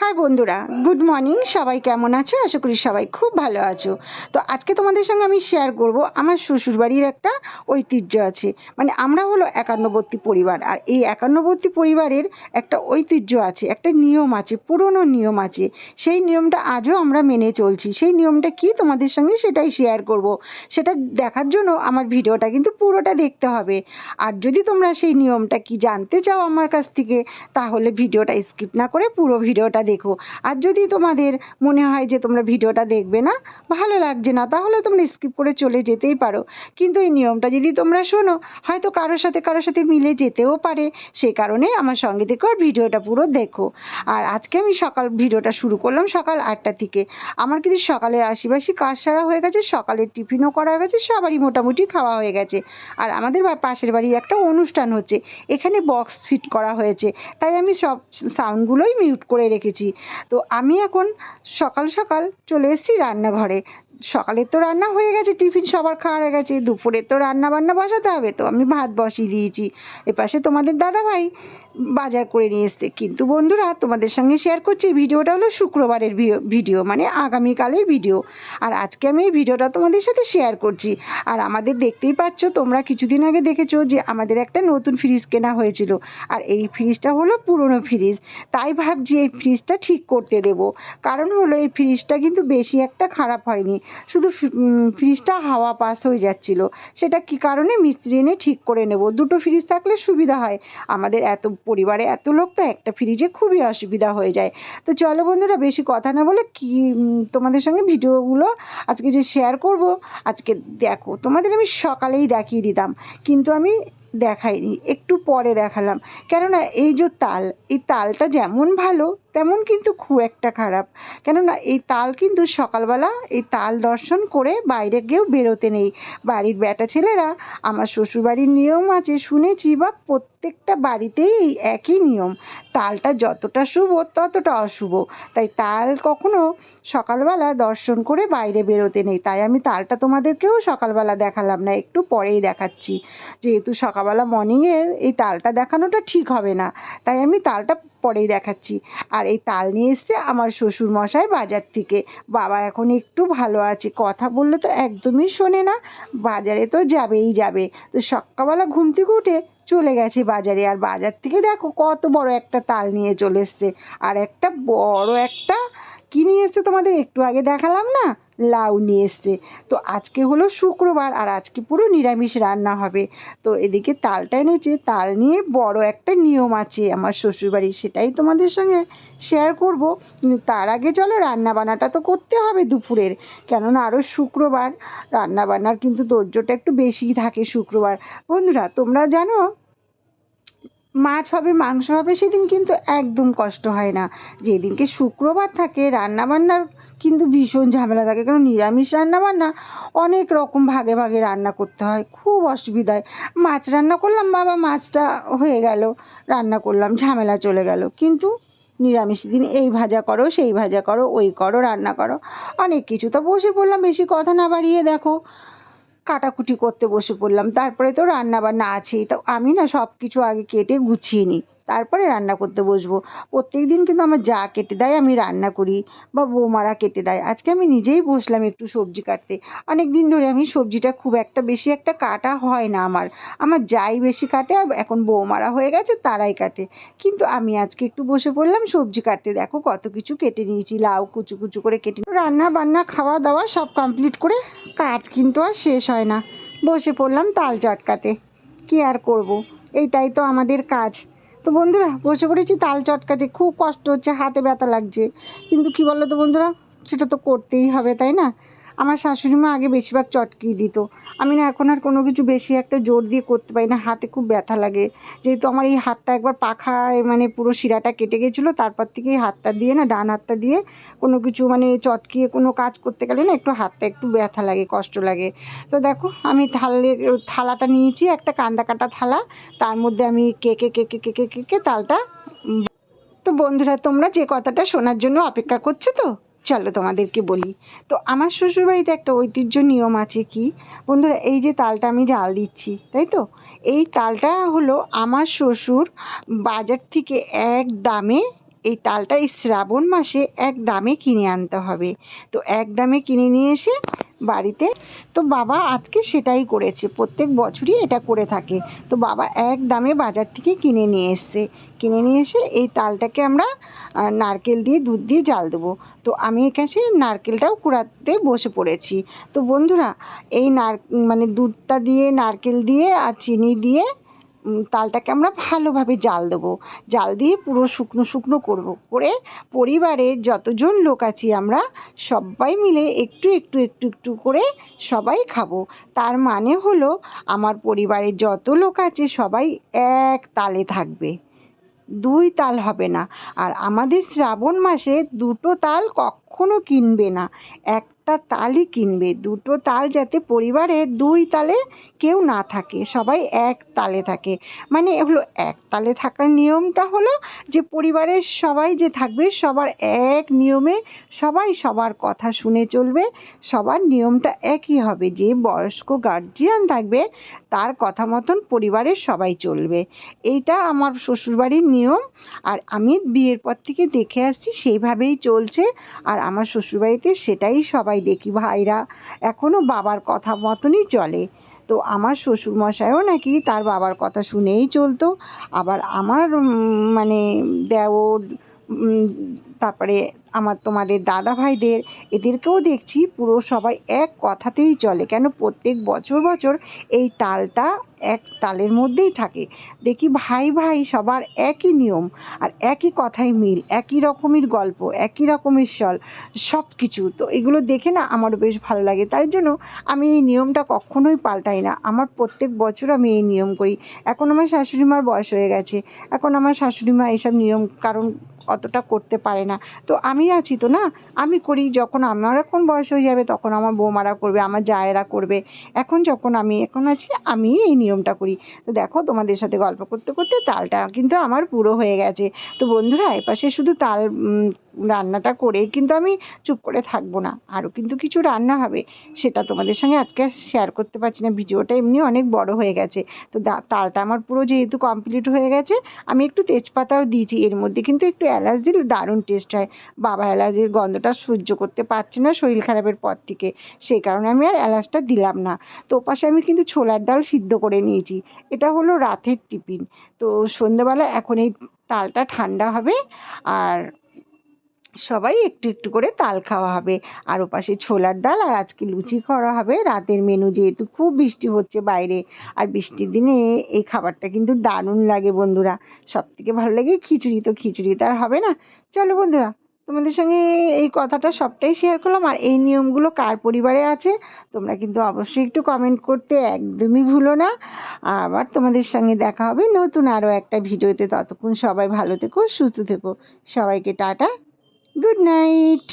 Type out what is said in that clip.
High বন্ধুরা, good morning. সবাই কেমন আছো? আশা করি সবাই খুব ভালো আছো। তো আজকে তোমাদের সঙ্গে আমি শেয়ার করব, আমার শ্বশুরবাড়ির একটা ঐতিহ্য আছে। মানে আমরা হলো একান্নবর্তী পরিবার, আর এই একান্নবর্তী পরিবারের একটা ঐতিহ্য আছে, একটা নিয়ম আছে, পুরনো নিয়ম আছে। সেই নিয়মটা আজও আমরা মেনে চলছি। সেই নিয়মটা কি তোমাদের সঙ্গে সেটাই শেয়ার করব। সেটা দেখার জন্য আমার ভিডিওটা কিন্তু পুরোটা দেখতে হবে। আর যদি তোমরা সেই নিয়মটা কি জানতে চাও আমার কাছ থেকে, তাহলে ভিডিওটা স্কিপ না করে পুরো ভিডিওটা দেখো। আর যদি তোমাদের মনে হয় যে তোমরা ভিডিওটা দেখবে না, ভালো লাগছে না, তাহলে তোমরা স্কিপ করে চলে যেতেই পারো। কিন্তু এই নিয়মটা যদি তোমরা শোনো, হয়তো কারোর সাথে কারোর সাথে মিলে যেতেও পারে। সেই কারণে আমার সঙ্গে দেখো আর ভিডিওটা পুরো দেখো। আর আজকে আমি সকাল ভিডিওটা শুরু করলাম সকাল আটটা থেকে। আমার কিন্তু সকালের আশিবাসি কাজ সারা হয়ে গেছে, সকালের টিফিনও করা হয়ে গেছে, সবারই মোটামুটি খাওয়া হয়ে গেছে। আর আমাদের পাশের বাড়ি একটা অনুষ্ঠান হচ্ছে, এখানে বক্স ফিট করা হয়েছে। তাই আমি সব সাউন্ডগুলোই মিউট করে রেখেছি। তো আমি এখন সকাল সকাল চলে এসেছি রান্নাঘরে। সকালের তো রান্না হয়ে গেছে, টিফিন সবার খাওয়া হয়ে গেছে দুপুরের তো রান্না বান্না বসাতে হবে, তো আমি ভাত বসিয়ে দিয়েছি। এপাশে তোমাদের দাদা ভাই বাজার করে নিয়ে এসছে। কিন্তু বন্ধুরা, তোমাদের সঙ্গে শেয়ার করছি ভিডিওটা হলো শুক্রবারের ভিডিও মানে আগামীকালের ভিডিও। আর আজকে আমি এই ভিডিওটা তোমাদের সাথে শেয়ার করছি। আর আমাদের দেখতেই পাচ্ছ, তোমরা কিছুদিন আগে দেখেছ যে আমাদের একটা নতুন ফ্রিজ কেনা হয়েছিল। আর এই ফ্রিজটা হলো পুরনো ফ্রিজ তাই ভাবছি এই ফ্রিজটা ঠিক করতে দেব। কারণ হলো এই ফ্রিজটা কিন্তু বেশি একটা খারাপ হয়নি। শুধু ফ্রিজটা হাওয়া পাস হয়ে যাচ্ছিল। সেটা কি কারণে মিস্ত্রি এনে ঠিক করে নেব? দুটো ফ্রিজ থাকলে সুবিধা হয়। আমাদের এত পরিবারে এত লোক তো একটা ফ্রিজে খুবই অসুবিধা হয়ে যায়। তো চলো বন্ধুরা, বেশি কথা না বলে কি তোমাদের সঙ্গে ভিডিওগুলো আজকে যে শেয়ার করব, আজকে দেখো, তোমাদের আমি সকালেই দেখিয়ে দিতাম, কিন্তু আমি দেখাইনি, একটু পরে দেখালাম। কেননা এই যে তাল, এই তালটা যেমন ভালো তেমন কিন্তু খুব একটা খারাপ। কেননা এই তাল কিন্তু সকালবেলা এই তাল দর্শন করে বাইরে গিয়েও বেরোতে নেই। বাড়ির বেটা ছেলেরা, আমার শ্বশুরবাড়ির নিয়ম আছে, শুনেছি বা প্রত্যেকটা বাড়িতেই এই একই নিয়ম। তালটা যতটা শুভ, ততটা অশুভ। তাই তাল কখনো সকালবেলা দর্শন করে বাইরে বেরোতে নেই। তাই আমি তালটা তোমাদেরকেও সকালবেলা দেখালাম না, একটু পরেই দেখাচ্ছি। যেহেতু সকালবেলা মর্নিংয়ে এই তালটা দেখানোটা ঠিক হবে না, তাই আমি তালটা পরেই দেখাচ্ছি। আর এই তাল নিয়ে এসছে আমার শ্বশুর মশাই বাজার থেকে। বাবা এখন একটু ভালো আছে, কথা বললে তো একদমই শোনে না। বাজারে তো যাবেই যাবে। তো সকালবেলা ঘুম থেকে উঠে চলে গেছে বাজারে। আর বাজার থেকে দেখো কত বড় একটা তাল নিয়ে চলে এসছে। আর একটা বড় একটা কি নিয়ে এসছে তোমাদের একটু আগে দেখালাম না? লাউ নিয়ে এসছে। তো আজকে হলো শুক্রবার আর আজকে পুরো নিরামিষ রান্না হবে। তো এদিকে তালটা এনেছে, তাল নিয়ে বড় একটা নিয়ম আছে আমার শ্বশুরবাড়ির, সেটাই তোমাদের সঙ্গে শেয়ার করব। তার আগে চলো রান্না বান্নাটা তো করতে হবে দুপুরের, কেননা আরও শুক্রবার রান্না বান্নার কিন্তু ধৈর্যটা একটু বেশিই থাকে শুক্রবার। বন্ধুরা, তোমরা জানো, মাছ হবে, মাংস হবে, সেদিন কিন্তু একদম কষ্ট হয় না। যেদিনকে শুক্রবার থাকে রান্না বান্নার কিন্তু ভীষণ ঝামেলা থাকে কারণ নিরামিষ রান্না বান্না অনেক রকম ভাগে ভাগে রান্না করতে হয়, খুব অসুবিধায়। মাছ রান্না করলাম, বাবা মাছটা হয়ে গেল, রান্না করলাম, ঝামেলা চলে গেল। কিন্তু নিরামিষ দিন এই ভাজা করো, সেই ভাজা করো, ওই করো, রান্না করো, অনেক কিছু। তো বসে পড়লাম, বেশি কথা না বাড়িয়ে দেখো, কাটাকুটি করতে বসে পড়লাম। তারপরে তো রান্না বান্না আছেই, তো আমি না সব কিছু আগে কেটে গুছিয়ে নিই। তারপরে রান্না করতে বসবো। প্রত্যেক দিন কিন্তু আমার যা কেটে দেয় আমি রান্না করি বা বৌমারা কেটে দেয়। আজকে আমি নিজেই বসলাম একটু সবজি কাটতে। অনেক দিন ধরে আমি সবজিটা খুব একটা বেশি একটা কাটা হয় না আমার। আমার যাই বেশি কাটে আর এখন বৌমারা হয়ে গেছে তারাই কাটে। কিন্তু আমি আজকে একটু বসে পড়লাম সবজি কাটতে। দেখো কত কিছু কেটে নিয়েছি, লাউ কুচু কুচু করে কেটে রান্না বান্না, খাওয়া দাওয়া সব কমপ্লিট করে কাজ কিন্তু আর শেষ হয় না। বসে পড়লাম তাল চটকাতে। কি আর করব? এইটাই তো আমাদের কাজ। তো বন্ধুরা, বসে পড়েছি, তাল চটকাতে। খুব কষ্ট হচ্ছে, হাতে ব্যথা লাগছে। কিন্তু কি বলো তো বন্ধুরা, সেটা তো করতেই হবে, তাই না? আমার শাশুড়ি মা আগে বেশিরভাগ চটকিয়ে দিত। আমি না এখন আর কোনো কিছু বেশি একটা জোর দিয়ে করতে পারি না, হাতে খুব ব্যথা লাগে। যেহেতু আমার এই হাতটা একবার পাখায় মানে পুরো শিরাটা কেটে গেছিল, তারপর থেকে এই হাতটা দিয়ে না, ডান হাতটা দিয়ে কোনো কিছু মানে চটকিয়ে কোনো কাজ করতে গেলে না একটু হাতটা একটু ব্যথা লাগে, কষ্ট লাগে। তো দেখো, আমি থালে, থালাটা নিয়েছি, একটা কান্দা কাটা থালা, তার মধ্যে আমি কেকে কেকে কেকে কেকে তালটা তো বন্ধুরা, তোমরা যে কথাটা শোনার জন্য অপেক্ষা করছ তো? চলো তোমাদেরকে বলি। তো আমার শ্বশুরবাড়িতে একটা ঐতিহ্য নিয়ম আছে কি? বন্ধুরা, এই যে তালটা আমি জাল দিচ্ছি, তাই তো? এই তালটা হলো আমার শ্বশুর বাজার থেকে এক দামে এই তালটা এই শ্রাবণ মাসে এক দামে কিনে আনতে হবে। তো এক দামে কিনে নিয়ে এসে বাড়িতে। তো বাবা আজকে সেটাই করেছে। প্রত্যেক বছরই এটা করে থাকে। তো বাবা এক দামে বাজার থেকে কিনে নিয়ে এসছে। কিনে নিয়ে এসে এই তালটাকে আমরা নারকেল দিয়ে, দুধ দিয়ে জাল দেবো। তো আমি এখানে নারকেলটাও কুড়াতে বসে পড়েছি। তো বন্ধুরা, এই নার মানে দুধটা দিয়ে, নারকেল দিয়ে আর চিনি দিয়ে তালটাকে আমরা ভালোভাবে জাল দেবো। জাল দিয়ে পুরো শুকনো শুকনো করব। করে পরিবারের যতজন লোক আছি আমরা সবাই মিলে একটু একটু একটু একটু করে সবাই খাব। তার মানে হলো আমার পরিবারের যত লোক আছে সবাই এক তালে থাকবে। দুই তাল হবে না। আর আমাদের শ্রাবণ মাসে দুটো তাল কখনো কিনবে না। একটা তালই কিনবে। দুটো তাল যাতে পরিবারে দুই তালে কেউ না থাকে, সবাই এক তালে থাকে। মানে হলো এক তালে থাকার নিয়মটা হলো যে পরিবারের সবাই যে থাকবে, সবার এক নিয়মে সবাই সবার কথা শুনে চলবে, সবার নিয়মটা একই হবে। যে বয়স্ক গার্জিয়ান থাকবে, তার কথা মতন পরিবারের সবাই চলবে। এইটা আমার শ্বশুরবাড়ির নিয়ম। আর আমি বিয়ের পর থেকে দেখে আসছি, সেইভাবেই চলছে। আর আমার শ্বশুরবাড়িতে সেটাই সবাই দেখি ভাইরা এখনও বাবার কথা মতনই চলে। তো আমার শ্বশুরমশাইও নাকি তার বাবার কথা শুনেই চলতো। আবার আমার মানে দেওর তারপরে আমার তোমাদের দাদা ভাইদের এদেরকেও দেখছি পুরো সবাই এক কথাতেই চলে। কেন প্রত্যেক বছর বছর এই তালটা এক তালের মধ্যেই থাকে। দেখি ভাই ভাই সবার একই নিয়ম আর একই কথাই মিল, একই রকমের গল্প, একই রকমের চল সব কিছু তো এগুলো দেখে না আমারও বেশ ভালো লাগে। তাই জন্য আমি এই নিয়মটা কখনোই পাল্টাই না। আমার প্রত্যেক বছর আমি এই নিয়ম করি। এখন আমার শাশুড়ি মার বয়স হয়ে গেছে। এখন আমার শাশুড়ি মা এইসব নিয়ম, কারণ অতটা করতে পারে না। তো আমি আছি তো না? আমি করি, যখন আমার এখন বয়স হয়ে যাবে তখন আমার বৌমারা করবে, আমার জায়েরা করবে। এখন যখন আমি এখন আছি, আমি এই নিয়মটা করি। তো দেখো, তোমাদের সাথে গল্প করতে করতে তালটা কিন্তু আমার পুরো হয়ে গেছে। তো বন্ধুরা, এপাশে শুধু তাল রান্নাটা করেই কিন্তু আমি চুপ করে থাকব না। আরও কিন্তু কিছু রান্না হবে, সেটা তোমাদের সঙ্গে আজকে শেয়ার করতে পারছি না। ভিডিওটা এমনি অনেক বড় হয়ে গেছে। তো তালটা আমার পুরো যেহেতু কমপ্লিট হয়ে গেছে, আমি একটু তেজপাতাও দিয়েছি। এর মধ্যে কিন্তু একটু এলাচ দিলে দারুণ টেস্ট হয়। বাবা এলাচের গন্ধটা সহ্য করতে পারছে না শরীর খারাপের পর থেকে। সেই কারণে আমি আর এলাচটা দিলাম না। তো ওপাশে আমি কিন্তু ছোলার ডাল সিদ্ধ করে নিয়েছি। এটা হলো রাতের টিফিন। তো সন্ধ্যেবেলা এখন এই তালটা ঠান্ডা হবে। আর সবাই একটু একটু করে তাল খাওয়া হবে। আর ওপাশে ছোলার ডাল আর আজকে লুচি করা হবে। রাতের মেনু যেহেতু খুব বৃষ্টি হচ্ছে বাইরে। আর বৃষ্টির দিনে এই খাবারটা কিন্তু দারুণ লাগে বন্ধুরা। সব থেকে ভালো লাগে খিচুড়ি। তো খিচুড়ি তো আর হবে না। চলো বন্ধুরা, তোমাদের সঙ্গে এই কথাটা সবটাই শেয়ার করলাম। আর এই নিয়মগুলো কার পরিবারে আছে? তোমরা কিন্তু অবশ্যই একটু কমেন্ট করতে একদমই ভুলো না। আবার তোমাদের সঙ্গে দেখা হবে নতুন আরও একটা ভিডিওতে। ততক্ষণ সবাই ভালো থেকো, সুস্থ থেকো। সবাইকে টাটা। Good night